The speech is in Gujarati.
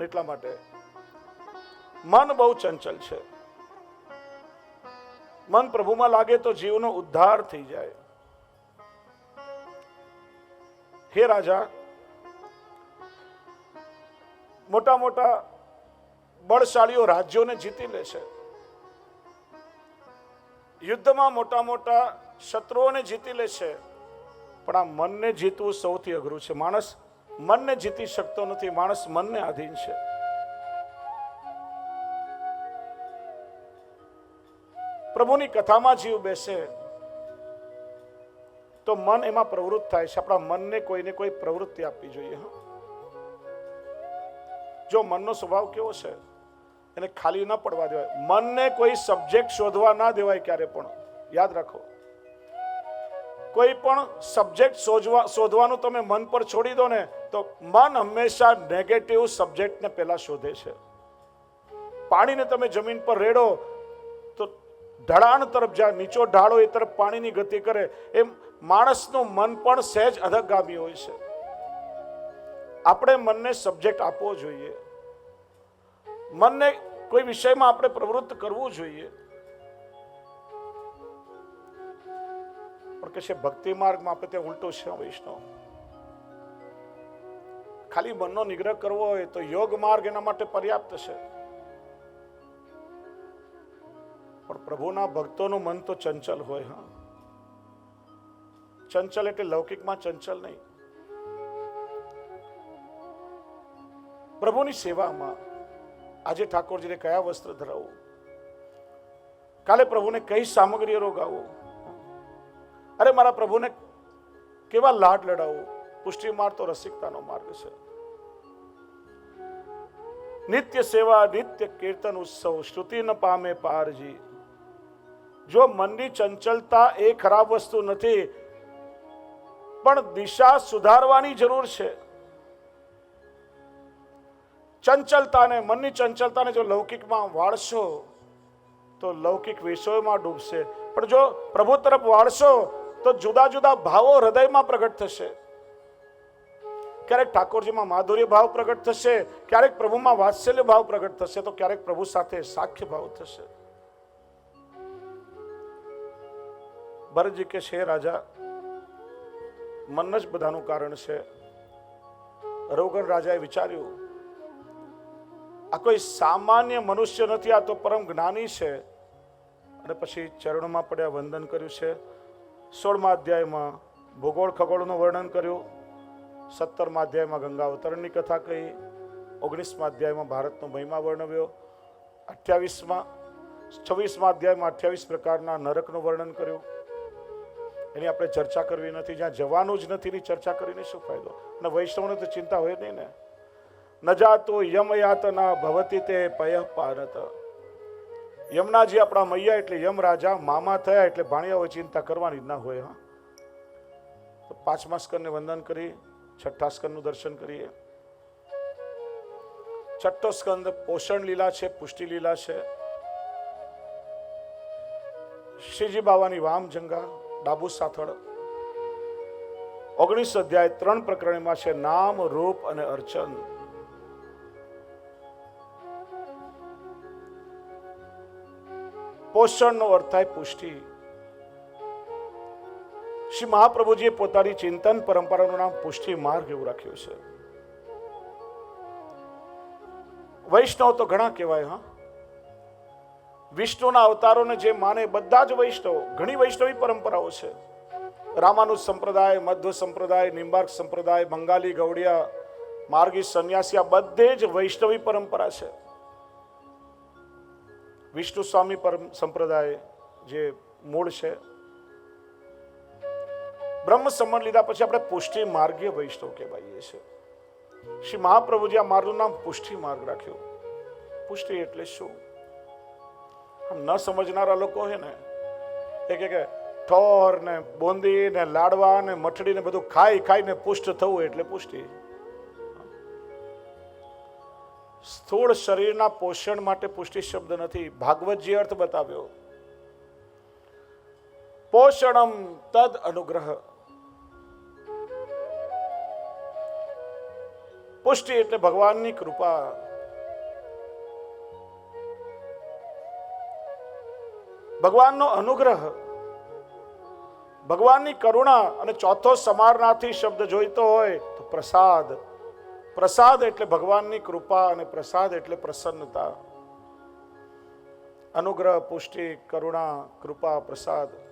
અને એટલા માટે મન બહુ ચંચલ છે. મન પ્રભુમાં લાગે તો જીવનો ઉદ્ધાર થઈ જાય. હે રાજા, મોટા મોટા બળશાળીઓ રાજ્યોને જીતી લે છે. યુદ્ધમાં મોટા મોટા શત્રુઓને જીતી લે છે. પણ આ મનને જીતવું સૌથી અઘરું છે. માણસ મનને જીતી શકતો નથી, માણસ મનને આધીન છે. પ્રભુની કથામાં જીવ બેસે, તો મન એમાં પ્રવૃત્ત થાય છે. આપણા મનને કોઈને કોઈ પ્રવૃત્તિ આપવી જોઈએ, હા. જો મનનો સ્વભાવ કેવો છે, એને ખાલી ન પડવા દેવાય. મનને કોઈ સબ્જેક્ટ શોધવા ના દેવાય ક્યારે પણ. યાદ રાખો. કોઈ પણ સબ્જેક્ટ શોધવા, શોધવાનું તમે મન પર છોડી દો ને તો મન હંમેશા નેગેટિવ સબ્જેક્ટને પહેલાં શોધે છે. પાણીને તમે જમીન પર રેડો, તો ઢળાણ તરફ જાય, નીચો ઢાળો એ તરફ પાણીની ગતિ કરે, એમ માણસનું મન પણ સહેજ અધગામી હોય છે. આપણે મનને સબ્જેક્ટ આપવો જોઈએ. મનને કોઈ વિષયમાં આપણે પ્રવૃત્ત કરવું જોઈએ. પણ કે છે ભક્તિ માર્ગમાં આપણે ત્યાં ઉલટું છે, વૈષ્ણવ? ખાલી મનનો નિગ્રહ કરવો હોય તો યોગ માર્ગ એના માટે પર્યાપ્ત છે. પણ પ્રભુના ભક્તોનું મન તો ચંચલ હોય, હા. ચંચલ એટલે લૌકિકમાં ચંચલ નહીં. પ્રભુની સેવામાં આજે ઠાકોરજીને કયા વસ્ત્ર ધરાવવું કાલે પ્રભુને કઈ સામગ્રી રોગાવો અરે મારા પ્રભુને કેવા લાડ લડાવવું પુષ્ટિ માર્ગ તો રસિકતાનો માર્ગ છે. નિત્ય સેવા, નિત્ય કીર્તન ઉત્સવ શ્રુતિ ન પામે પારજી. જો મનની ચંચલતા એ ખરાબ વસ્તુ નથી, પણ દિશા સુધારવાની જરૂર છે. ચંચલતાને, મનની ચંચલતાને જો લૌકિકમાં વાળશો, તો લૌકિક વિષયોમાં ડૂબશે. પણ જો પ્રભુ તરફ વાળશો, તો જુદા જુદા ભાવો હૃદયમાં પ્રગટ થશે. ક્યારેક ઠાકોરજીમાં માધુર્ય ભાવ પ્રગટ થશે, ક્યારેક પ્રભુમાં વાત્સલ્ય ભાવ પ્રગટ થશે, તો ક્યારેક પ્રભુ સાથે સાખ્ય ભાવ થશે. ભરતજી કે છે, રાજા મન જ બધાનું કારણ છે. રૌગણ રાજાએ વિચાર્યું, આ કોઈ સામાન્ય મનુષ્ય નથી, આ તો પરમ જ્ઞાની છે. અને પછી ચરણોમાં પડ્યા વંદન કર્યું છે. સોળમા અધ્યાયમાં ભૂગોળ ખગોળનું વર્ણન કર્યું. સત્તરમા અધ્યાયમાં ગંગા અવતરણની કથા કહી, ઓગણીસમા અધ્યાયમાં ભારતનો મહિમા વર્ણવ્યો, અઠ્યાવીસમાં, છવ્વીસમા અધ્યાયમાં અઠ્યાવીસ પ્રકારના નરકનું વર્ણન કર્યું. એની આપણે ચર્ચા કરવી નથી, જ્યાં જવાનું જ નથી, એની ચર્ચા કરીને શું ફાયદો? અને વૈષ્ણવને તો ચિંતા હોય નહીં ને. નજાતો જાતો યમ ભવતી તે પય પારત. યમનાજી આપણા મૈયા એટલે યમ રાજા, મામા થયા એટલે ભાણિયા હોય ચિંતા કરવાની જ ના હોય, હા. તો પાંચમા સ્કરને વંદન કરી. છઠ્ઠા સ્કંદનું દર્શન કરીએ. છઠ્ઠો સ્કંદ પોષણ લીલા છે, પુષ્ટિ લીલા છે. શ્રીજી બાવાની વામ જંગા ડાબુ સાથળ. ઓગણીસ અધ્યાય ત્રણ પ્રકરણમાં છે, નામ, રૂપ અને અર્ચન. પોષણનો અર્થ થાય પુષ્ટિ. શ્રી મહાપ્રભુજીએ પોતાની ચિંતન પરંપરાનું નામ પુષ્ટિ માર્ગ એવું રાખ્યું છે. વૈષ્ણવ તો ઘણા કહેવાય, હા. વિષ્ણુના અવતારોને જે માને બધા જ વૈષ્ણવ, ઘણી વૈષ્ણવી પરંપરાઓ છે. રામાનુજ સંપ્રદાય, મધ્વ સંપ્રદાય, નિંબાર્ક સંપ્રદાય બંગાળી ગૌડિયા માર્ગી સંન્યાસી, આ બધે જ વૈષ્ણવી પરંપરા છે. વિષ્ણુ સ્વામી પરમ સંપ્રદાય જે મૂળ છે બ્રહ્મ સંબંધ લીધા પછી આપણે પુષ્ટિ માર્ગીય વૈષ્ણવ કહેવાઈએ છીએ. શ્રી મહાપ્રભુજી આ માર્ગનું નામ પુષ્ટિ માર્ગ રાખ્યું. પુષ્ટિ એટલે શું? આમ ન સમજનારા લોકો છે ને, એ કે ઠોર ને બોંદી ને લાડવા ને મઠડી ને બધું ખાઈ ખાઈને પુષ્ટ થવું એટલે પુષ્ટિ. સ્થૂળ શરીરના પોષણ માટે પુષ્ટિ શબ્દ નથી. ભાગવતજી અર્થ બતાવ્યો. પોષણમ તદ અનુગ્રહ. પુષ્ટિ એટલે ભગવાનની કૃપા. ભગવાનનો અનુગ્રહ, ભગવાનની કરુણા અને ચોથો સમારનાથી શબ્દ જોઈતો હોય તો પ્રસાદ. પ્રસાદ એટલે ભગવાનની કૃપા અને પ્રસાદ એટલે પ્રસન્નતા. અનુગ્રહ, પુષ્ટિ, કરુણા, કૃપા, પ્રસાદ.